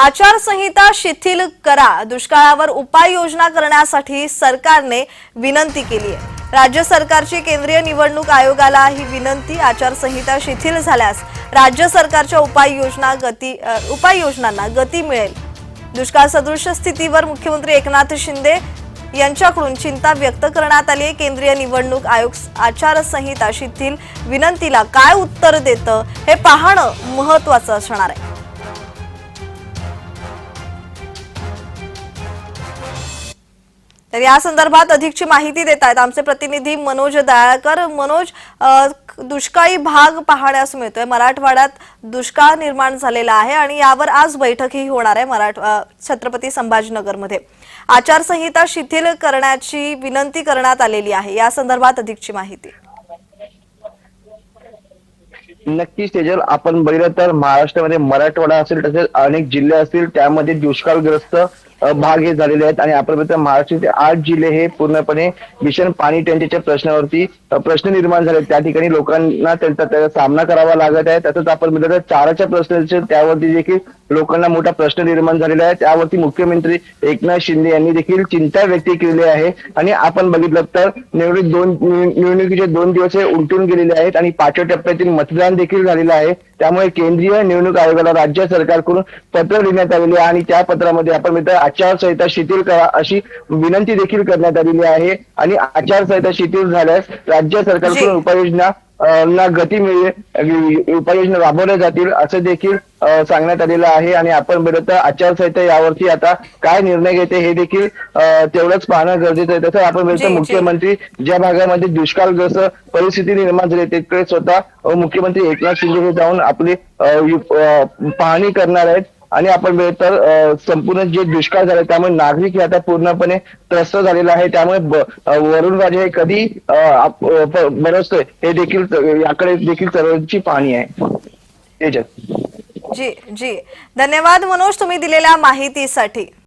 आचारसंहिता शिथिल करा. दुष्काळावर उपाययोजना करण्यासाठी सरकारने विनंती केली आहे. राज्य सरकारची केंद्रीय निवडणूक आयोगाला ही विनंती आचारसंहिता शिथिल झाल्यास राज्य सरकारच्या उपाययोजना गती उपाययोजनांना गती मिळेल. दुष्काळ सदृश स्थितीवर मुख्यमंत्री एकनाथ शिंदे यांच्याकडून चिंता व्यक्त करण्यात आली आहे. केंद्रीय निवडणूक आयोग आचारसंहिता शिथिल विनंतीला काय उत्तर देतं हे पाहणं महत्वाचं असणार आहे. तर या संदर्भात अधिकची माहिती देत आहेत आमचे प्रतिनिधी मनोज दयाळकर. मनोज दुष्काळी भाग पाहण्यास मिळतोय. मराठवाड्यात दुष्काळ निर्माण झालेला आहे आणि यावर आज बैठकही होणार आहे मराठ छत्रपती संभाजीनगरमध्ये. आचारसंहिता शिथिल करण्याची विनंती करण्यात आलेली आहे. या संदर्भात अधिकची माहिती. नक्कीच तेजल आपण बघितलं तर महाराष्ट्रामध्ये मराठवाडा असेल तसेच अनेक जिल्हे असतील त्यामध्ये दुष्काळग्रस्त भाग हे झालेले आहेत आणि आपण महाराष्ट्राचे आठ जिल्हे हे पूर्णपणे भीषण पाणी टंचाईच्या प्रश्नावरती प्रश्न निर्माण झाले त्या ठिकाणी लोकांना त्यांचा त्याचा सामना करावा लागत आहे. तसंच आपण बघितलं तर चाराच्या प्रश्न त्यावरती देखील लोकांना मोठा प्रश्न निर्माण झालेला आहे. त्यावरती मुख्यमंत्री एकनाथ शिंदे यांनी देखील चिंता व्यक्त केली आहे. आणि आपण बघितलं तर निवडणूक दोन निवडणुकीचे दोन दिवस हे उलटून गेलेले आहेत आणि पाचव्या टप्प्यातील मतदान देखील झालेलं आहे. त्यामुळे केंद्रीय निवडणूक आयोगाला राज्य सरकारकडून पत्र लिहिण्यात आलेले आहे आणि त्या पत्रामध्ये आपण मित्र आचारसंहिता शिथिल करा अशी विनंती देखील करण्यात आलेली आहे आणि आचारसंहिता शिथिल झाल्यास राज्य. सरकारकडून उपाययोजना ना गती मिळेल उपाययोजना राबवल्या जातील असं देखील सांगण्यात आलेलं आहे. आणि आपण बघितलं तर आचारसंहिता यावरती आता काय निर्णय घेते हे देखील तेवढंच पाहणं गरजेचं आहे. तसं आपण बघितलं. मुख्यमंत्री ज्या भागामध्ये दुष्काळग्रस्त परिस्थिती निर्माण झाली तिकडे स्वतः मुख्यमंत्री एकनाथ शिंदे हे जाऊन आपली पाहणी करणार आहेत. आणि आपण बघितलं तर संपूर्ण जे दुष्काळ झाला त्यामुळे नागरिक हे आता पूर्णपणे त्रस्त झालेला आहे त्यामुळे वरुण राजे हे कधी अ, बरसतोय हे देखील याकडे देखील सर्वांची पाहणी आहे. जी जी. धन्यवाद मनोज तुम्ही दिलेल्या माहितीसाठी.